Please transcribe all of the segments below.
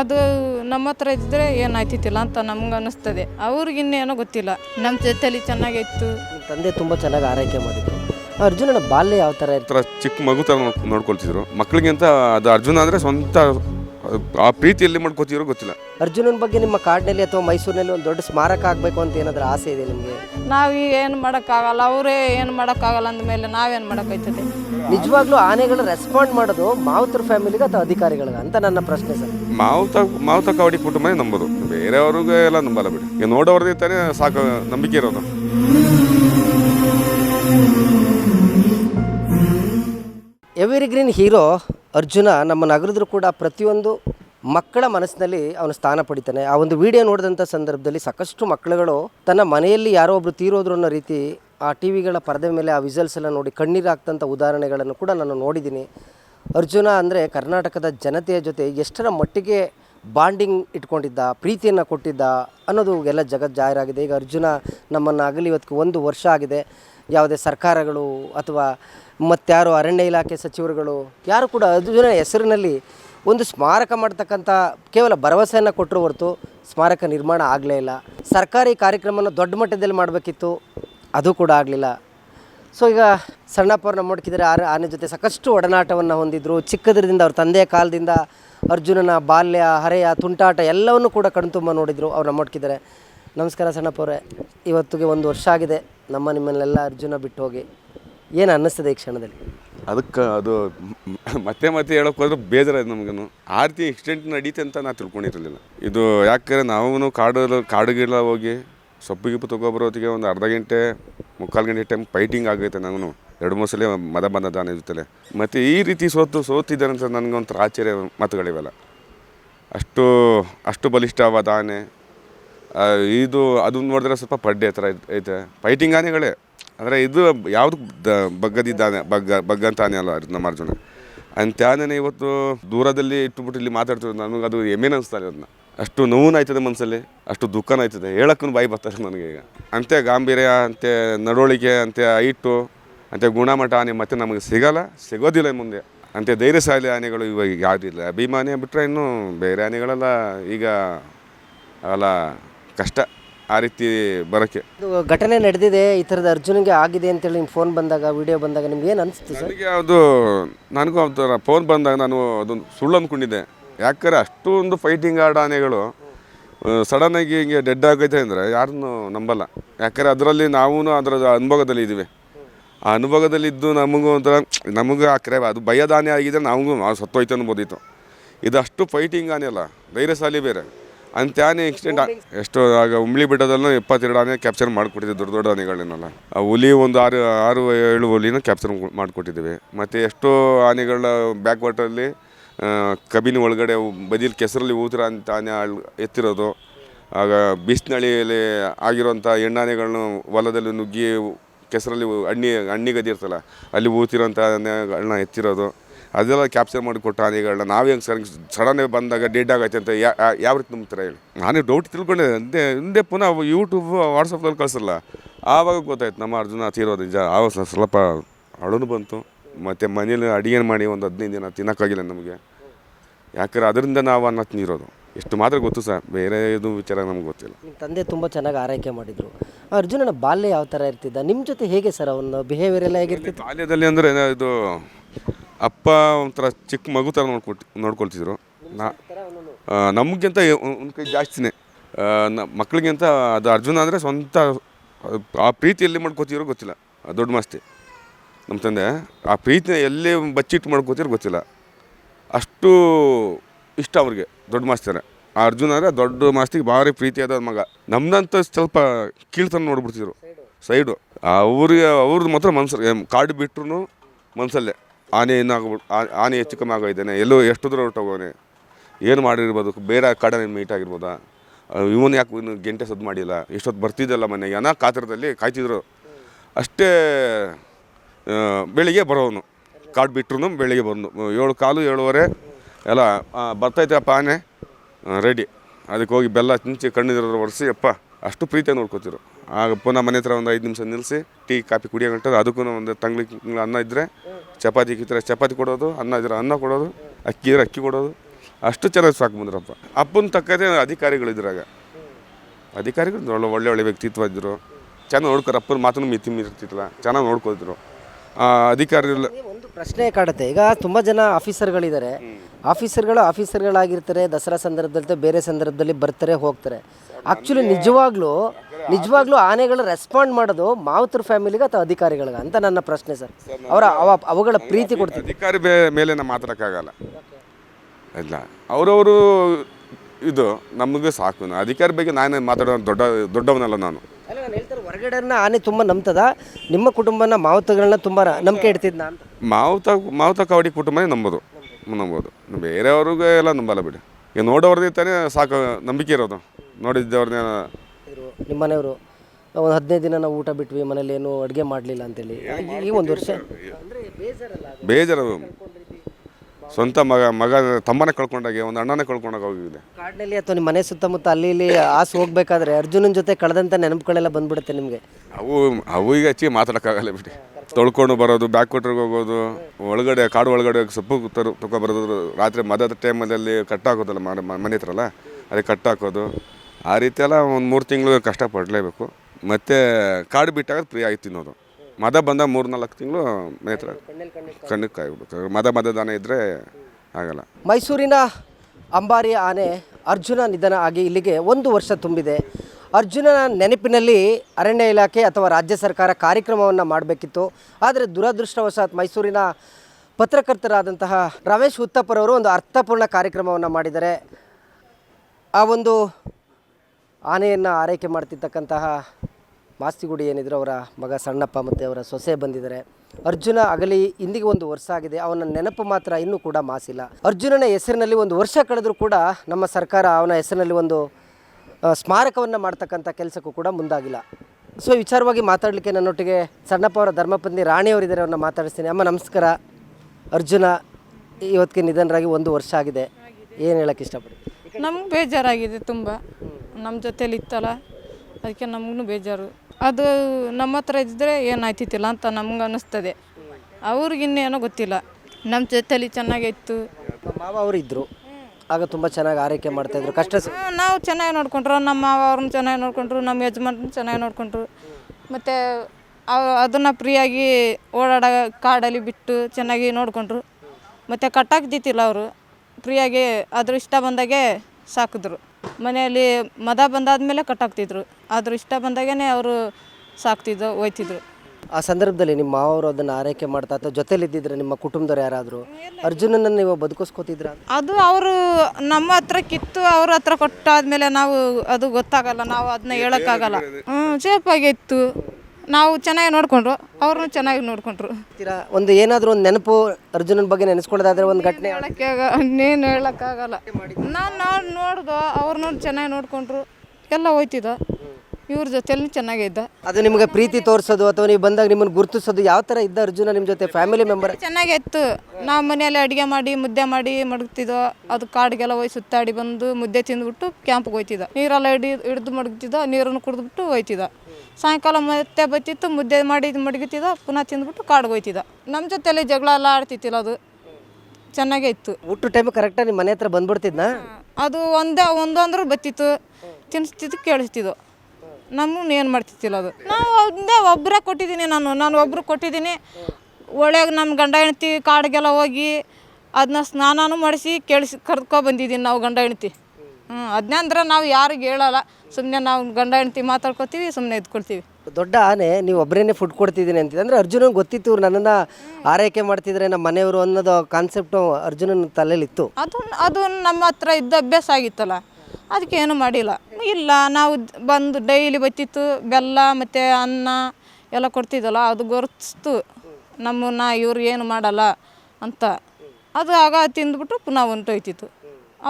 ಅದು ನಮ್ಮ ಹತ್ರ ಇದ್ದರೆ ಏನಾಯ್ತಿತ್ತಿಲ್ಲ ಅಂತ ನಮ್ಗೆ ಅನ್ನಿಸ್ತದೆ. ಅವ್ರಿಗಿನ್ನೇನೋ ಗೊತ್ತಿಲ್ಲ. ನಮ್ಮ ಜೊತೆಲಿ ಚೆನ್ನಾಗಿತ್ತು ನಿಮ್ಮ ತಂದೆ ತುಂಬ ಚೆನ್ನಾಗಿ ಆರೈಕೆ ಮಾಡಿದ್ರು. ಅರ್ಜುನನ ಬಾಲ್ಯ ಯಾವ ಥರ ಇರ್ತಾರೆ ಹತ್ರ ಚಿಕ್ಕ ಮಗು ಥರ ನೋಡ್ ನೋಡ್ಕೊಳ್ತಿದ್ರು. ಮಕ್ಕಳಿಗಿಂತ ಅದು ಅರ್ಜುನ ಅಂದರೆ ಸ್ವಂತ ಆ ಪ್ರೀತಿಯಲ್ಲಿ ಮಾಡ್ಕೋತಿರೋ ಗೊತ್ತಿಲ್ಲ. ಅರ್ಜುನನ ಬಗ್ಗೆ ನಿಮ್ಮ ಕಾಡಿನಲ್ಲಿ ಅಥವಾ ಮೈಸೂರಿನಲ್ಲಿ ಒಂದು ದೊಡ್ಡ ಸ್ಮಾರಕ ಆಗಬೇಕು ಅಂತ ಏನಾದರೂ ಆಸೆ ಇದೆ ನಿಮಗೆ? ನಾವು ಏನು ಮಾಡೋಕ್ಕಾಗಲ್ಲ ಅವರೇ ಏನು ಮಾಡೋಕ್ಕಾಗಲ್ಲ ಅಂದಮೇಲೆ ನಾವೇನು ಮಾಡೋಕ್ಕಾಯ್ತದೆ? ನಿಜವಾಗ್ಲೂ ಆನೆಗಳು ರೆಸ್ಪಾಂಡ್ ಮಾಡೋದು ಮಾವುತರ ಫ್ಯಾಮಿಲಿಗೆ ಅಥವಾ ಅಧಿಕಾರಿಗಳಿಗೆ ಅಂತ ನನ್ನ ಪ್ರಶ್ನೆ ಸರ್. ಮಾವುತ ಮಾವುತ ಕಾವಡಿ ಕುಟುಂಬನೇ ನಂಬೋದು. ಬೇರೆಯವ್ರಿಗೆ ಎಲ್ಲ ನಂಬಲ್ಲ ಬಿಡಿ. ಈಗ ನೋಡೋರ್ದೇ ತಾನೇ ಸಾಕು ನಂಬಿಕೆ ಇರೋದು. ಎವರಿಗ್ರೀನ್ ಹೀರೋ ಅರ್ಜುನ ನಮ್ಮ ನಗರದ್ರು ಕೂಡ ಪ್ರತಿಯೊಂದು ಮಕ್ಕಳ ಮನಸ್ಸಿನಲ್ಲಿ ಅವನು ಸ್ಥಾನ ಪಡಿತಾನೆ. ಆ ಒಂದು ವಿಡಿಯೋ ನೋಡಿದಂಥ ಸಂದರ್ಭದಲ್ಲಿ ಸಾಕಷ್ಟು ಮಕ್ಕಳುಗಳು ತನ್ನ ಮನೆಯಲ್ಲಿ ಯಾರೋ ಒಬ್ರು ತೀರೋದ್ರು ಅನ್ನೋ ರೀತಿ ಆ ಟಿ ವಿಗಳ ಪರದೆ ಮೇಲೆ ಆ ವಿಸಲ್ಸ್ ಎಲ್ಲ ನೋಡಿ ಕಣ್ಣೀರು ಉದಾಹರಣೆಗಳನ್ನು ಕೂಡ ನಾನು ನೋಡಿದ್ದೀನಿ. ಅರ್ಜುನ ಅಂದರೆ ಕರ್ನಾಟಕದ ಜನತೆಯ ಜೊತೆ ಎಷ್ಟರ ಮಟ್ಟಿಗೆ ಬಾಂಡಿಂಗ್ ಇಟ್ಕೊಂಡಿದ್ದ, ಪ್ರೀತಿಯನ್ನು ಕೊಟ್ಟಿದ್ದ ಅನ್ನೋದು ಎಲ್ಲ ಜಗತ್ ಜಾಹೀರಾಗಿದೆ. ಈಗ ಅರ್ಜುನ ನಮ್ಮನ್ನು ಆಗಲಿ ಇವತ್ತು ಒಂದು ವರ್ಷ ಆಗಿದೆ. ಯಾವುದೇ ಸರ್ಕಾರಗಳು ಅಥವಾ ಮತ್ತಾರು ಅರಣ್ಯ ಇಲಾಖೆ ಸಚಿವರುಗಳು, ಯಾರು ಕೂಡ ಅರ್ಜುನ ಹೆಸರಿನಲ್ಲಿ ಒಂದು ಸ್ಮಾರಕ ಮಾಡ್ತಕ್ಕಂಥ ಕೇವಲ ಭರವಸೆಯನ್ನು ಕೊಟ್ಟರು ಹೊರತು ಸ್ಮಾರಕ ನಿರ್ಮಾಣ ಆಗಲೇ ಇಲ್ಲ. ಸರ್ಕಾರಿ ಕಾರ್ಯಕ್ರಮವನ್ನು ದೊಡ್ಡ ಮಟ್ಟದಲ್ಲಿ ಮಾಡಬೇಕಿತ್ತು. ಅದು ಕೂಡ ಆಗಲಿಲ್ಲ. ಸೊ ಈಗ ಸಣ್ಣಪ್ಪವ್ರನ್ನ ಮುಡ್ಕಿದರೆ ಆನೆ ಆನೆ ಜೊತೆ ಸಾಕಷ್ಟು ಒಡನಾಟವನ್ನು ಹೊಂದಿದ್ರು. ಚಿಕ್ಕದ್ರಿಂದ ಅವ್ರ ತಂದೆಯ ಕಾಲದಿಂದ ಅರ್ಜುನನ ಬಾಲ್ಯ, ಹರೆಯ, ತುಂಟಾಟ ಎಲ್ಲವನ್ನು ಕೂಡ ಕಣ್ತುಂಬ ನೋಡಿದರು ಅವ್ರನ್ನ ಮುಡ್ಕಿದ್ದಾರೆ ನಮಸ್ಕಾರ ಸಣ್ಣಪ್ಪವ್ರೆ. ಇವತ್ತಿಗೆ ಒಂದು ವರ್ಷ ಆಗಿದೆ. ನಮ್ಮ ನಿಮ್ಮನ್ನೆಲ್ಲ ಅರ್ಜುನ ಬಿಟ್ಟು ಹೋಗಿ. ಏನು ಅನ್ನಿಸ್ತದೆ ಈ ಕ್ಷಣದಲ್ಲಿ? ಅದಕ್ಕೆ ಅದು ಮತ್ತೆ ಮತ್ತೆ ಹೇಳೋಕೆ ಹೋದ್ರೆ ಬೇಜಾರಾಯ್ತು ನಮಗೂ ರೀತಿ ಎಕ್ಸ್ಟೆಂಟ್ ನಡೀತೆ ಅಂತ ನಾನು ತಿಳ್ಕೊಂಡಿರಲಿಲ್ಲ. ಇದು ಯಾಕಂದ್ರೆ ನಾವು ಕಾಡು ಕಾಡುಗೆಲ್ಲ ಹೋಗಿ ಸೊಪ್ಪು ಗಿಪ್ಪು ತೊಗೊಬರೋ ಹೊತ್ತಿಗೆ ಒಂದು ಅರ್ಧ ಗಂಟೆ, ಮುಕ್ಕಾಲು ಗಂಟೆ ಟೈಮ್ ಫೈಟಿಂಗ್ ಆಗೈತೆ ನಾನು ಎರಡು ಮೂರು ಸಲ ಮದ ಬಂದ ದಾನ ಜೊತೆಲೆ. ಮತ್ತು ಈ ರೀತಿ ಸೋತು ಸೋತಿದ್ದಾರೆ ಅಂತ ನನಗೊಂಥರ ಆಶ್ಚರ್ಯ ಮಾತುಗಳಿವೆಲ್ಲ. ಅಷ್ಟು ಅಷ್ಟು ಬಲಿಷ್ಠವಾದ ಆನೆ ಇದು ಅದು ನೋಡಿದ್ರೆ ಸ್ವಲ್ಪ ಪಡ್ಡೆ ಥರ ಐತ್- ಫೈಟಿಂಗ್ ಆನೆಗಳೇ. ಅಂದರೆ ಇದು ಯಾವುದು ದ, ಬಗ್ಗದಿದ್ದಾನೆ, ಬಗ್ಗ, ಬಗ್ಗಂತ ಆನೆ ಅಲ್ಲ ನಮ್ಮ ಅರ್ಜುನ. ಅಂತ ಆನೆನೇ ಇವತ್ತು ದೂರದಲ್ಲಿ ಇಟ್ಟುಬಿಟ್ಟು ಇಲ್ಲಿ ಮಾತಾಡ್ತಿರೋದು ನನಗೆ ಅದು ಎಮ್ಮೆನ ಅನಿಸ್ತಾರೆ ಅದನ್ನ. ಅಷ್ಟು ನೋವುನಾಯ್ತದೆ ಮನಸ್ಸಲ್ಲಿ ಅಷ್ಟು ದುಃಖನಾಯ್ತದೆ. ಹೇಳಕ್ಕೂ ಬಾಯಿ ಬರ್ತಾರೆ ನನಗೆ ಈಗ. ಅಂತೆ ಗಾಂಭೀರ್ಯ ಅಂತೆ ನಡವಳಿಕೆ ಅಂತೆ ಐಟು ಅಂತೆ ಗುಣಮಟ್ಟ ಆನೆ ಮತ್ತೆ ನಮಗೆ ಸಿಗಲ್ಲ ಸಿಗೋದಿಲ್ಲ ಮುಂದೆ. ಅಂತೆ ಧೈರ್ಯಶಾಲಿ ಆನೆಗಳು ಇವಾಗ ಯಾವುದಿಲ್ಲ ಅಭಿಮಾನಿ ಬಿಟ್ಟರೆ ಇನ್ನೂ ಬೇರೆ ಆನೆಗಳೆಲ್ಲ ಈಗ ಅವೆಲ್ಲ ಕಷ್ಟ ಆ ರೀತಿ ಬರೋಕ್ಕೆ. ಘಟನೆ ನಡೆದಿದೆ ಈ ಥರದ ಅರ್ಜುನಿಗೆ ಆಗಿದೆ ಅಂತೇಳಿ ನಿಮ್ಮ ಫೋನ್ ಬಂದಾಗ ವಿಡಿಯೋ ಬಂದಾಗ ನಿಮ್ಗೆ ಏನು ಅನಿಸ್ತು ಸರ್? ನನಗೆ ಅದು ನನಗೂ ಒಂಥರ ಫೋನ್ ಬಂದಾಗ ನಾನು ಅದೊಂದು ಸುಳ್ಳು ಅಂದ್ಕೊಂಡಿದ್ದೆ ಯಾಕಂದ್ರೆ ಅಷ್ಟೊಂದು ಫೈಟಿಂಗ್ ಆರ್ಡ್ ಆನೆಗಳು ಸಡನ್ನಾಗಿ ಹಿಂಗೆ ಡೆಡ್ ಆಗೈತೆ ಅಂದರೆ ಯಾರನ್ನು ನಂಬಲ್ಲ. ಯಾಕಂದ್ರೆ ಅದರಲ್ಲಿ ನಾವು ಅದರ ಅನುಭವದಲ್ಲಿ ಇದ್ದೀವಿ. ಆ ಅನುಭವದಲ್ಲಿ ಇದ್ದು ನಮಗೂ ಒಂಥರ, ನಮಗೂ ಆ ಅದು ಭಯದ ಆನೆ ಆಗಿದ್ರೆ ನಮಗೂ ಸತ್ತೋಯ್ತು ಅನ್ಬೋದಿತ್ತು. ಇದು ಅಷ್ಟು ಫೈಟಿಂಗ್ ಆನೆ ಅಲ್ಲ ಧೈರ್ಯಶಾಲಿ ಬೇರೆ. ಅಂತ ಆನೆ ಎಕ್ಸ್ಟೆಂಟ್ ಎಷ್ಟು ಆಗ ಉಮ್ಳಿ ಬೆಟ್ಟದಲ್ಲೂ ಇಪ್ಪತ್ತೆರಡು ಆನೆ ಕ್ಯಾಪ್ಚರ್ ಮಾಡಿಕೊಟ್ಟಿದ್ದೆ ದೊಡ್ಡ ದೊಡ್ಡ ಆನೆಗಳನ್ನೆಲ್ಲ. ಆ ಹುಲಿ ಒಂದು ಆರು ಆರು, ಏಳು ಹುಲಿನ ಕ್ಯಾಪ್ಚರ್ ಮಾಡಿಕೊಟ್ಟಿದ್ದೀವಿ. ಮತ್ತು ಎಷ್ಟೋ ಆನೆಗಳ ಬ್ಯಾಕ್ ವಾಟರಲ್ಲಿ ಕಬಿನ ಒಳಗಡೆ ಬದಿಲಿ ಕೆಸರಲ್ಲಿ ಊತರ ಅಂತ ಎತ್ತಿರೋದು. ಆಗ ಬಿಸಿನಳಿಯಲ್ಲಿ ಆಗಿರೋಂಥ ಎಣ್ಣಾನೆಗಳನ್ನ ಹೊಲದಲ್ಲಿ ನುಗ್ಗಿ ಕೆಸರಲ್ಲಿ ಅಣ್ಣಿ ಅಣ್ಣಿ ಅಲ್ಲಿ ಊತಿರೋಂಥ ಆನೆಗಳನ್ನ ಎತ್ತಿರೋದು. ಅದೆಲ್ಲ ಕ್ಯಾಪ್ಚರ್ ಮಾಡಿ ಕೊಟ್ಟ ಆನೆಗಳನ್ನ ನಾವು ಹೆಂಗೆ ಸರ್ ಸಡನ್ನೇ ಬಂದಾಗ ಡೆಡ್ ಆಗೈತೆ ಅಂತ ಯಾವ ರೀತಿ ನಂಬ್ತಾರೆ ಹೇಳಿ. ನಾನೇ ಡೌಟ್ ತಿಳ್ಕೊಂಡೆ. ಅಂದೆ ಹಿಂದೆ ಪುನಃ ಯೂಟ್ಯೂಬ್ ವಾಟ್ಸಪ್ನಲ್ಲಿ ಕಳಿಸಲ್ಲ ಆವಾಗ ಗೊತ್ತಾಯ್ತು, ನಮ್ಮ ಅರ್ಜುನ ತೀರೋದು ನಿಜ. ಆವಾಗ ಸ್ವಲ್ಪ ಅಳುನು ಬಂತು. ಮತ್ತು ಮನೇಲಿ ಅಡುಗೆ ಮಾಡಿ ಒಂದು ಹದಿನೈದು ದಿನ ತಿನ್ನೋಕ್ಕಾಗಿಲ್ಲ ನಮಗೆ. ಯಾಕಂದ್ರೆ ಅದರಿಂದ ನಾವು ಅನ್ನ ನೀರೋದು ಎಷ್ಟು ಮಾತ್ರ ಗೊತ್ತು ಸರ್ ಬೇರೆ ಇದು ವಿಚಾರ ನಮ್ಗೆ ಗೊತ್ತಿಲ್ಲ. ನಿಮ್ಮ ತಂದೆ ತುಂಬ ಚೆನ್ನಾಗಿ ಆರೈಕೆ ಮಾಡಿದರು. ಅರ್ಜುನನ ಬಾಲ್ಯ ಯಾವ ಥರ ಇರ್ತಿದ್ದ? ನಿಮ್ಮ ಜೊತೆ ಹೇಗೆ ಸರ್ ಅವನ ಬಿಹೇವಿಯರ್ ಎಲ್ಲ ಹೇಗಿರ್ತಿತ್ತು? ಬಾಲ್ಯದಲ್ಲಿ ಅಂದರೆ ಇದು ಅಪ್ಪ ಒಂಥರ ಚಿಕ್ಕ ಮಗು ಥರ ನೋಡ್ಕೊಟ್ಟು ನೋಡ್ಕೊಳ್ತಿದ್ರು. ನಾ ನಮಗಿಂತ ಒಂದು ಕೈ ಜಾಸ್ತಿನೇ. ನ- ಮಕ್ಳಿಗಿಂತ ಅದು ಅರ್ಜುನ ಅಂದರೆ ಸ್ವಂತ ಆ ಪ್ರೀತಿ ಎಲ್ಲಿ ಮಾಡ್ಕೋತಿರೋ ಗೊತ್ತಿಲ್ಲ. ದೊಡ್ಡ ಮಾಸ್ತಿ. ನಮ್ಮ ತಂದೆ, ಆ ಪ್ರೀತಿನ ಎಲ್ಲಿ ಬಚ್ಚಿಟ್ಟು ಮಾಡ್ಕೋತಿರೋ ಗೊತ್ತಿಲ್ಲ. ಅಷ್ಟು ಇಷ್ಟ ಅವ್ರಿಗೆ, ದೊಡ್ಡ ಮಾಸ್ತಿಯರ ಆ ಅರ್ಜುನ ಅಂದರೆ ದೊಡ್ಡ ಮಾಸ್ತಿಗೆ ಭಾರಿ ಪ್ರೀತಿಯಾದ ಮಗ. ನಮ್ದಂತ ಸ್ವಲ್ಪ ಕೀಳ್ತನ ನೋಡ್ಬಿಡ್ತಿದ್ರು. ಸೈಡು. ಅವ್ರಿಗೆ, ಅವ್ರದ್ದು ಮಾತ್ರ ಮನ್ಸು ಕಾಡು ಬಿಟ್ರು ಮನಸ್ಸಲ್ಲೇ ಆನೆ ಏನಾಗ್ಬಿಟ್ಟು ಆನೆ ಹೆಚ್ಚು ಕಮ್ಮಿ ಆಗೋಯ್ತಾನೆ ಎಲ್ಲೋ ಎಷ್ಟು ದೂರ ಹೊರಟೋಗೋನೆ ಏನು ಮಾಡಿರ್ಬೋದು? ಬೇರೆ ಕಡೆ ಮೀಟ್ ಆಗಿರ್ಬೋದಾ? ಇವನು ಯಾಕೆ ಇನ್ನು ಗಂಟೆ ಸದ್ದು ಮಾಡಿಲ್ಲ? ಇಷ್ಟೊತ್ತು ಬರ್ತಿದ್ದಲ್ಲ ಮನೆಗೆ ಅನ್ನೋ ಕಾತರದಲ್ಲಿ ಕಾಯ್ತಿದ್ರು. ಅಷ್ಟೇ ಬೆಳಿಗ್ಗೆ ಬರೋನು. ಕಾಡು ಬಿಟ್ಟರು ಬೆಳಿಗ್ಗೆ ಬಂದು. ಏಳು ಕಾಲು, ಏಳುವರೆ, ಎಲ್ಲ ಬರ್ತೈತೆ ಅಪ್ಪ ಆನೆ. ರೆಡಿ. ಅದಕ್ಕೆ ಹೋಗಿ ಬೆಲ್ಲ ತಿಂಚಿ ಕಣ್ಣಿದ್ರ ಒರೆಸಿ, ಅಪ್ಪ, ಅಷ್ಟು ಪ್ರೀತಿ ನೋಡ್ಕೋತಿರು. ಆಗ ಪುನಃ ಮನೆ ಹತ್ರ ಒಂದು ಐದು ನಿಮಿಷ ನಿಲ್ಲಿಸಿ, ಟೀ, ಕಾಫಿ ಕುಡಿಯೋ ಗಂಟೆ ಅದಕ್ಕೂ ಒಂದು ತಂಗ್ಳಿಗೆ ಅನ್ನ ಇದ್ದರೆ ಚಪಾತಿ ಇದ್ದರೆ ಚಪಾತಿ ಕೊಡೋದು, ಅನ್ನ ಇದ್ರೆ ಅನ್ನ ಕೊಡೋದು, ಅಕ್ಕಿ ಇದ್ರೆ ಅಕ್ಕಿ ಕೊಡೋದು. ಅಷ್ಟು ಚೆನ್ನಾಗಿ ಸಾಕು ಬಂದ್ರಪ್ಪ. ಅಪ್ಪನ ತಕ್ಕದೇ ಅಧಿಕಾರಿಗಳು ಇದ್ರಾಗ ಅಧಿಕಾರಿಗಳು ಒಳ್ಳೆ ಒಳ್ಳೆ ವ್ಯಕ್ತಿತ್ವ ಇದ್ದರು ಚೆನ್ನಾಗಿ ನೋಡ್ಕೊರು ಅಪ್ಪನ ಮಾತನ್ನು ಮಿತಿ ಮೀರ್ತಿಲ್ಲ ಚೆನ್ನಾಗಿ ನೋಡ್ಕೊತಿದ್ರು ಅಧಿಕಾರಿಗಳು ಒಂದು ಪ್ರಶ್ನೆ ಕಾಡುತ್ತೆ. ಈಗ ತುಂಬ ಜನ ಆಫೀಸರ್ಗಳಿದ್ದಾರೆ. ಆಫೀಸರ್ಗಳು ಆಫೀಸರ್ಗಳಾಗಿರ್ತಾರೆ ದಸರಾ ಸಂದರ್ಭದಲ್ಲಿ ಬೇರೆ ಸಂದರ್ಭದಲ್ಲಿ ಬರ್ತಾರೆ ಹೋಗ್ತಾರೆ. ಆ್ಯಕ್ಚುಲಿ ನಿಜವಾಗ್ಲೂ ನಿಜವಾಗ್ಲೂ ಆನೆಗಳು ರೆಸ್ಪಾಂಡ್ ಮಾಡೋದು ಮಾವುತರ ಫ್ಯಾಮಿಲಿಗೆ ಅಥವಾ ಅಧಿಕಾರಿಗಳಿಗೆ ಅಂತ ನನ್ನ ಪ್ರಶ್ನೆ ಸರ್. ಅವರ ಅವ ಅವುಗಳ ಪ್ರೀತಿ ಕೊಡ್ತಾರೆ ಅಧಿಕಾರಿ ಮೇಲೆ ನಾವು ಮಾತಾಡೋಕ್ಕಾಗಲ್ಲ. ಇಲ್ಲ. ಅವರವರು ಇದು ನಮಗೆ ಸಾಕು. ಅಧಿಕಾರಿ ಬಗ್ಗೆ ನಾನೇ ಮಾತಾಡೋ ದೊಡ್ಡ ದೊಡ್ಡವನಲ್ಲ ನಾನು. ಹೊರಗಡೆನ ಆನೆ ತುಂಬ ನಂಬ್ತದ? ನಿಮ್ಮ ಕುಟುಂಬನ ಮಾವುತಗಳನ್ನ ತುಂಬ ನಂಬಿಕೆ ಇಡ್ತಿದ್ದ ಅಂತ. ಮಾವುತ ಮಾವುತ ಕಾವಡಿ ಕುಟುಂಬನೇ ನಂಬೋದು. ನಂಬೋದು. ಬೇರೆಯವ್ರಿಗೆ ಎಲ್ಲ ನಂಬಲ್ಲ ಬಿಡಿ. ಈಗ ನೋಡೋರ್ದೇ ತಾನೇ ಸಾಕು ನಂಬಿಕೆ ಇರೋದು. ನೋಡಿದ್ದವ್ರನ್ನೇ ಇವರು ನಿಮ್ಮ ಮನೆಯವರು ಒಂದು ಹದಿನೈದು ದಿನ ನಾವು ಊಟ ಬಿಟ್ವಿ ಮನೇಲಿ ಏನು ಅಡುಗೆ ಮಾಡಲಿಲ್ಲ ಅಂತೇಳಿ. ಈ ಒಂದು ವರ್ಷ ಅಂದರೆ ಬೇಜಾರಲ್ಲ. ಬೇಜಾರು ಸ್ವಂತ ಮಗ ಮಗ ತಮ್ಮನ ಕಳ್ಕೊಂಡಾಗೆ ಒಂದು ಅಣ್ಣನ ಕಳ್ಕೊಂಡಾಗ ಹೋಗಿದೆ. ಕಾಡಿನಲ್ಲಿ ಅಥವಾ ನಿಮ್ಮ ಮನೆ ಸುತ್ತಮುತ್ತ ಅಲ್ಲಿ ಇಲ್ಲಿ ಆಸೆ ಹೋಗ್ಬೇಕಾದ್ರೆ ಅರ್ಜುನನ ಜೊತೆ ಕಳೆದಂಥ ನೆನಪುಗಳೆಲ್ಲ ಬಂದ್ಬಿಡುತ್ತೆ ನಿಮಗೆ? ಅವು ಅವು ಈಗ ಹೆಚ್ಚಿಗೆ ಮಾತಾಡೋಕ್ಕಾಗಲ್ಲ ಬಿಡಿ. ತೊಳ್ಕೊಂಡು ಬರೋದು ಬ್ಯಾಕ್ ಕೊಟ್ರಿಗೆ ಹೋಗೋದು ಒಳಗಡೆ ಕಾಡು ಒಳಗಡೆ ಸೊಪ್ಪು ತರು ಬರೋದು ರಾತ್ರಿ ಮದದ ಟೈಮಲ್ಲಿ ಕಟ್ಟಾಕೋದಲ್ಲ ಮನೆ ಮನೆ ಹತ್ರಲ್ಲ ಅದಕ್ಕೆ ಕಟ್ಟಾಕೋದು. ಆ ರೀತಿಯೆಲ್ಲ ಎಲ್ಲ ಒಂದು ಮೂರು ತಿಂಗಳು ಕಷ್ಟಪಡಲೇಬೇಕು ಮತ್ತು ಕಾಡು ಬಿಟ್ಟಾಗ ಫ್ರೀ ಆಗಿ ತಿನ್ನೋದು. ಮದ ಬಂದ ಮೂರು ನಾಲ್ಕು ತಿಂಗಳು ಮನೆ ಹತ್ರ ಕಣ್ಣಿಗೆ ಕಾಯ್ಬಿಡ್ಬೇಕು ಮದ ಮದ ದಾನ ಇದ್ದರೆ ಆಗಲ್ಲ. ಮೈಸೂರಿನ ಅಂಬಾರಿ ಆನೆ ಅರ್ಜುನ ನಿಧನ ಆಗಿ ಇಲ್ಲಿಗೆ ಒಂದು ವರ್ಷ ತುಂಬಿದೆ. ಅರ್ಜುನನ ನೆನಪಿನಲ್ಲಿ ಅರಣ್ಯ ಇಲಾಖೆ ಅಥವಾ ರಾಜ್ಯ ಸರ್ಕಾರ ಕಾರ್ಯಕ್ರಮವನ್ನು ಮಾಡಬೇಕಿತ್ತು. ಆದರೆ ದುರದೃಷ್ಟವಶಾತ್ ಮೈಸೂರಿನ ಪತ್ರಕರ್ತರಾದಂತಹ ರಮೇಶ್ ಉತ್ತಪ್ಪರವರು ಒಂದು ಅರ್ಥಪೂರ್ಣ ಕಾರ್ಯಕ್ರಮವನ್ನು ಮಾಡಿದ್ದಾರೆ. ಆ ಒಂದು ಆನೆಯನ್ನು ಆರೈಕೆ ಮಾಡ್ತಿರ್ತಕ್ಕಂತಹ ಮಾಸ್ತಿಗುಡಿ ಏನಿದ್ರು ಅವರ ಮಗ ಸಣ್ಣಪ್ಪ ಮತ್ತು ಅವರ ಸೊಸೆ ಬಂದಿದ್ದಾರೆ. ಅರ್ಜುನ ಅಗಲಿ ಇಂದಿಗೆ ಒಂದು ವರ್ಷ ಆಗಿದೆ. ಅವನ ನೆನಪು ಮಾತ್ರ ಇನ್ನೂ ಕೂಡ ಮಾಸಿಲ್ಲ. ಅರ್ಜುನನ ಹೆಸರಿನಲ್ಲಿ ಒಂದು ವರ್ಷ ಕಳೆದರೂ ಕೂಡ ನಮ್ಮ ಸರ್ಕಾರ ಅವನ ಹೆಸರಿನಲ್ಲಿ ಒಂದು ಸ್ಮಾರಕವನ್ನು ಮಾಡ್ತಕ್ಕಂಥ ಕೆಲಸಕ್ಕೂ ಕೂಡ ಮುಂದಾಗಿಲ್ಲ. ಸೊ, ವಿಚಾರವಾಗಿ ಮಾತಾಡಲಿಕ್ಕೆ ನನ್ನೊಟ್ಟಿಗೆ ಸಣ್ಣಪ್ಪ ಅವರ ಧರ್ಮಪತ್ನಿ ರಾಣಿಯವರಿದ್ದಾರೆ ಅವ್ರನ್ನ ಮಾತಾಡಿಸ್ತೀನಿ. ಅಮ್ಮ, ನಮಸ್ಕಾರ. ಅರ್ಜುನ, ಇವತ್ತಿಗೆ ನಿಧನರಾಗಿ ಒಂದು ವರ್ಷ ಆಗಿದೆ. ಏನು ಹೇಳಕ್ಕೆ ಇಷ್ಟಪಡ್ತೀನಿ ನಮ್ಗೆ ಬೇಜಾರಾಗಿದೆ ತುಂಬ. ನಮ್ಮ ಜೊತೇಲಿ ಇತ್ತಲ್ಲ, ಅದಕ್ಕೆ ನಮಗೂ ಬೇಜಾರು. ಅದು ನಮ್ಮ ಹತ್ರ ಇದ್ದರೆ ಏನಾಯ್ತಿತ್ತಿಲ್ಲ ಅಂತ ನಮ್ಗೆ ಅನ್ನಿಸ್ತದೆ. ಅವ್ರಿಗಿನ್ನೇನೋ ಗೊತ್ತಿಲ್ಲ. ನಮ್ಮ ಜೊತೆಲಿ ಚೆನ್ನಾಗಿತ್ತು ಮಾವ ಅವರು ಇದ್ದರು ಆಗ ತುಂಬ ಚೆನ್ನಾಗಿ ಆರೈಕೆ ಮಾಡ್ತಾಯಿದ್ರು ಕಷ್ಟ ಸ- ನಾವು ಚೆನ್ನಾಗಿ ನೋಡ್ಕೊಂಡ್ರು. ನಮ್ಮ ಮಾವ ಅವ್ರನ್ನ ಚೆನ್ನಾಗಿ ನೋಡ್ಕೊಂಡ್ರು. ನಮ್ಮ ಯಜಮಾನ್ರನ್ನ ಚೆನ್ನಾಗಿ ನೋಡ್ಕೊಂಡ್ರು. ಮತ್ತು ಅದನ್ನು ಫ್ರೀಯಾಗಿ ಓಡಾಡ ಕಾಡಲ್ಲಿ ಬಿಟ್ಟು ಚೆನ್ನಾಗಿ ನೋಡಿಕೊಂಡ್ರು. ಮತ್ತು ಕಟ್ಟಾಕ್ದಿತ್ತಿಲ್ಲ ಅವರು. ಫ್ರೀಯಾಗಿ ಅದ್ರ ಇಷ್ಟ ಬಂದಾಗೆ ಸಾಕಿದ್ರು. ಮನೆಯಲ್ಲಿ ಮದ ಬಂದಾದ ಮೇಲೆ ಕಟ್ಟಾಕ್ತಿದ್ರು. ಅದ್ರ ಇಷ್ಟ ಬಂದಾಗೇನೆ ಅವರು ಸಾಕ್ತಿದ್ರು ಒಯ್ತಿದ್ರು. ಆ ಸಂದರ್ಭದಲ್ಲಿ ನಿಮ್ಮ ಮಾವರು ಅದನ್ನು ಆರೈಕೆ ಮಾಡ್ತಾ ಅಥವಾ ಜೊತೆಲಿ ಇದ್ದಿದ್ರೆ ನಿಮ್ಮ ಕುಟುಂಬದವ್ರು ಯಾರಾದರೂ ಅರ್ಜುನನ್ನ ನೀವು ಬದುಕಿಸ್ಕೋತಿದ್ರ? ಅದು ಅವರು ನಮ್ಮ ಹತ್ರ ಕಿತ್ತು ಅವ್ರ ಹತ್ರ ಕೊಟ್ಟಾದ್ಮೇಲೆ ನಾವು ಅದು ಗೊತ್ತಾಗಲ್ಲ ನಾವು ಅದನ್ನ ಹೇಳೋಕ್ಕಾಗಲ್ಲ. ಹ್ಞೂ ಸೇಫಾಗಿ ಇತ್ತು ನಾವು ಚೆನ್ನಾಗಿ ನೋಡಿಕೊಂಡ್ರು ಅವ್ರನ್ನೂ ಚೆನ್ನಾಗಿ ನೋಡಿಕೊಂಡ್ರು. ಒಂದು ಏನಾದರೂ ಒಂದು ನೆನಪು ಅರ್ಜುನನ ಬಗ್ಗೆ ನೆನೆಸ್ಕೊಳ್ಳೋದಾದ್ರೆ ಒಂದು ಘಟನೆ ಹೇಳಕ್ಕೆ ಇನ್ನೇನು ಹೇಳೋಕ್ಕಾಗಲ್ಲ. ನಾನು ನಾವು ನೋಡ್ದು ಅವ್ರನ್ನೂ ಚೆನ್ನಾಗಿ ನೋಡಿಕೊಂಡ್ರು ಎಲ್ಲ ಹೋಯ್ತಿದ್ದ ಇವ್ರ ಜೊತೆಲಿ ಚೆನ್ನಾಗೇ ಇದ್ದ. ಅದು ನಿಮಗೆ ಪ್ರೀತಿ ತೋರಿಸೋದು ಅಥವಾ ನೀವು ಬಂದಾಗ ನಿಮ್ಮನ್ನು ಗುರುತಿಸೋದು ಯಾವ ಥರ ಇದ್ದ ಅರ್ಜುನ ನಿಮ್ಮ ಜೊತೆ ಫ್ಯಾಮಿಲಿ ಮೆಂಬರ್ ಚೆನ್ನಾಗೇ ಇತ್ತು. ನಾವು ಮನೆಯಲ್ಲಿ ಅಡುಗೆ ಮಾಡಿ ಮುದ್ದೆ ಮಾಡಿ ಮಡಗ್ತಿದ್ದೋ ಅದು ಕಾಡಿಗೆಲ್ಲ ಹೋಗಿ ಸುತ್ತಾಡಿ ಬಂದು ಮುದ್ದೆ ತಿಂದ್ಬಿಟ್ಟು ಕ್ಯಾಂಪ್ಗೆ ಹೋಯ್ತಿದ್ದ. ನೀರೆಲ್ಲ ಹಿಡಿ ಹಿಡಿದು ಮಡಗ್ತಿದ್ದ ನೀರನ್ನು ಕುಡಿದ್ಬಿಟ್ಟು ಹೋಯ್ತಿದ್ದ. ಸಾಯಂಕಾಲ ಮತ್ತೆ ಬತ್ತಿತ್ತು ಮುದ್ದೆ ಮಾಡಿ ಮಡಗ್ತಿದ್ದ ಪುನಃ ತಿಂದ್ಬಿಟ್ಟು ಕಾಡಿಗೆ ಹೋಯ್ತಿದ್ದ ನಮ್ಮ ಜೊತೆಲಿ ಜಗಳ ಎಲ್ಲ ಆಡ್ತಿತ್ತಿಲ್ಲ ಅದು. ಚೆನ್ನಾಗೇ ಇತ್ತು. ಊಟ ಟೈಮ್ ಕರೆಕ್ಟಾಗಿ ನಿಮ್ಮ ಮನೆ ಹತ್ರ ಬಂದ್ಬಿಡ್ತಿದ್ನಾ? ಅದು ಒಂದೇ ಒಂದೊಂದ್ರ ಬತ್ತಿತ್ತು. ತಿನ್ನಿಸ್ತಿದ್ದು ಕೇಳಿಸ್ತಿದ್ದು ನಮ್ಮ ಏನು ಮಾಡ್ತಿತ್ತಿಲ್ಲ ಅದು. ನಾವು ಒಂದೇ ಒಬ್ಬರೇ ಕೊಟ್ಟಿದ್ದೀನಿ ನಾನು. ನಾನು ಒಬ್ಬರು ಕೊಟ್ಟಿದ್ದೀನಿ. ಒಳಗೆ ನಮ್ಮ ಗಂಡ ಹೆಂಡ್ತಿ ಕಾಡಿಗೆಲ್ಲ ಹೋಗಿ ಅದನ್ನ ಸ್ನಾನನೂ ಮಾಡಿಸಿ ಕೇಳಿಸಿ ಕರ್ಕೊ ಬಂದಿದ್ದೀನಿ ನಾವು ಗಂಡ ಹೆಂಡ್ತಿ. ಹ್ಞೂ ಅದನ್ನೇ ಅಂದ್ರೆ ನಾವು ಯಾರಿಗೆ ಹೇಳಲ್ಲ. ಸುಮ್ಮನೆ ನಾವು ಗಂಡ ಹೆಂಡ್ತಿ ಮಾತಾಡ್ಕೊತೀವಿ ಸುಮ್ಮನೆ ಇದ್ಕೊಳ್ತೀವಿ. ದೊಡ್ಡ ಆನೆ ನೀವು ಒಬ್ಬರೇನೆ ಫುಡ್ ಕೊಡ್ತಿದ್ದೀನಿ ಅಂತಿದೆ. ಅಂದರೆ ಅರ್ಜುನನ್ ಗೊತ್ತಿತ್ತು ಇವ್ರು ನನ್ನನ್ನು ಆರೈಕೆ ಮಾಡ್ತಿದ್ರೆ ನಮ್ಮ ಮನೆಯವರು ಅನ್ನೋದು ಕಾನ್ಸೆಪ್ಟು ಅರ್ಜುನನ ತಲೆಯಲ್ಲಿತ್ತು ಅದು ಅದು ನಮ್ಮ ಹತ್ರ ಇದ್ದ ಅಭ್ಯಾಸ ಆಗಿತ್ತಲ್ಲ. ಅದಕ್ಕೆ ಏನು ಮಾಡಿಲ್ಲ. ಇಲ್ಲ ನಾವು ಬಂದು ಡೈಲಿ ಬತ್ತಿತ್ತು ಬೆಲ್ಲ ಮತ್ತು ಅನ್ನ ಎಲ್ಲ ಕೊಡ್ತಿದ್ದಲ್ಲ ಅದು ಗೊರ್ತಿಸ್ತು ನಮ್ಮನ್ನ ಇವ್ರು ಏನು ಮಾಡಲ್ಲ ಅಂತ. ಅದು ಆಗ ತಿಂದ್ಬಿಟ್ಟು ಪುನಃ ಹೊಂಟೋಯ್ತಿತ್ತು.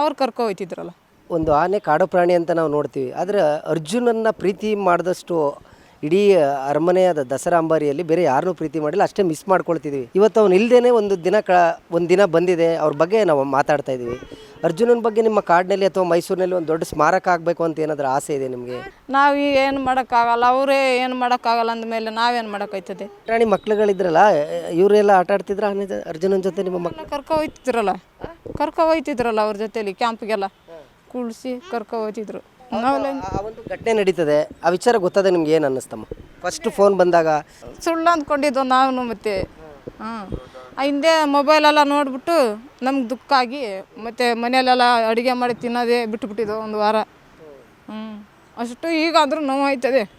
ಅವ್ರು ಕರ್ಕೊ ಹೋಯ್ತಿದ್ರಲ್ಲ. ಒಂದು ಆನೆ ಕಾಡು ಪ್ರಾಣಿ ಅಂತ ನಾವು ನೋಡ್ತೀವಿ. ಆದರೆ ಅರ್ಜುನನ್ನ ಪ್ರೀತಿ ಮಾಡಿದಷ್ಟು ಇಡೀ ಅರಮನೆಯಾದ ದಸರಾ ಅಂಬಾರಿಯಲ್ಲಿ ಬೇರೆ ಯಾರನ್ನೂ ಪ್ರೀತಿ ಮಾಡಿಲ್ಲ ಅಷ್ಟೇ ಮಿಸ್ ಮಾಡ್ಕೊಳ್ತಿದ್ವಿ. ಇವತ್ತು ಅವ್ನು ಇಲ್ಲದೇ ಒಂದು ದಿನ ಕ ಒಂದು ದಿನ ಬಂದಿದೆ ಅವ್ರ ಬಗ್ಗೆ ನಾವು ಮಾತಾಡ್ತಾ ಇದ್ದೀವಿ. ಅರ್ಜುನನ ಬಗ್ಗೆ ನಿಮ್ಮ ಕಾಡಿನಲ್ಲಿ ಅಥವಾ ಮೈಸೂರಿನಲ್ಲಿ ಒಂದು ದೊಡ್ಡ ಸ್ಮಾರಕ ಆಗಬೇಕು ಅಂತ ಏನಾದರೂ ಆಸೆ ಇದೆ ನಿಮಗೆ? ನಾವು ಏನು ಮಾಡೋಕ್ಕಾಗಲ್ಲ ಅವರೇ ಏನು ಮಾಡೋಕ್ಕಾಗಲ್ಲ ಅಂದಮೇಲೆ ನಾವೇನು ಮಾಡೋಕ್ಕಾಯ್ತದೆ ರಾಣಿ ಮಕ್ಳುಗಳಿದ್ರಲ್ಲ ಇವರೆಲ್ಲ ಆಟ ಆಡ್ತಿದ್ರ ಅರ್ಜುನನ ಜೊತೆ ನಿಮ್ಮ ಮಕ್ಕಳು ಕರ್ಕೊ ಹೋಯ್ತಿದ್ರಲ್ಲ? ಕರ್ಕೊ ಹೋಯ್ತಿದ್ರಲ್ಲ ಅವ್ರ ಜೊತೆಲಿ ಕ್ಯಾಂಪ್ಗೆಲ್ಲ ಕುಳಿಸಿ ಕರ್ಕೊ ಹೋಗ್ತಿದ್ರು ನಾವೆಲ್ಲ ಆ ಒಂದು ಘಟನೆ ನಡೀತದೆ. ಆ ವಿಚಾರ ಗೊತ್ತದೆ ನಿಮ್ಗೆ ಏನು ಅನ್ನಿಸ್ತಮ್ಮ? ಫಸ್ಟ್ ಫೋನ್ ಬಂದಾಗ ಸುಳ್ಳು ಅಂದ್ಕೊಂಡಿದ್ದು ನಾವು ಮತ್ತೆ ಹಾಂ. ಹಿಂದೆ ಮೊಬೈಲೆಲ್ಲ ನೋಡಿಬಿಟ್ಟು ನಮ್ಗೆ ದುಃಖ ಆಗಿ ಮತ್ತು ಮನೆಯಲ್ಲೆಲ್ಲ ಅಡುಗೆ ಮಾಡಿ ತಿನ್ನೋದೇ ಬಿಟ್ಬಿಟ್ಟಿದ್ದೋ ಒಂದು ವಾರ. ಹ್ಞೂ ಅಷ್ಟು ಈಗಾದರೂ ನೋವು ಆಯ್ತದೆ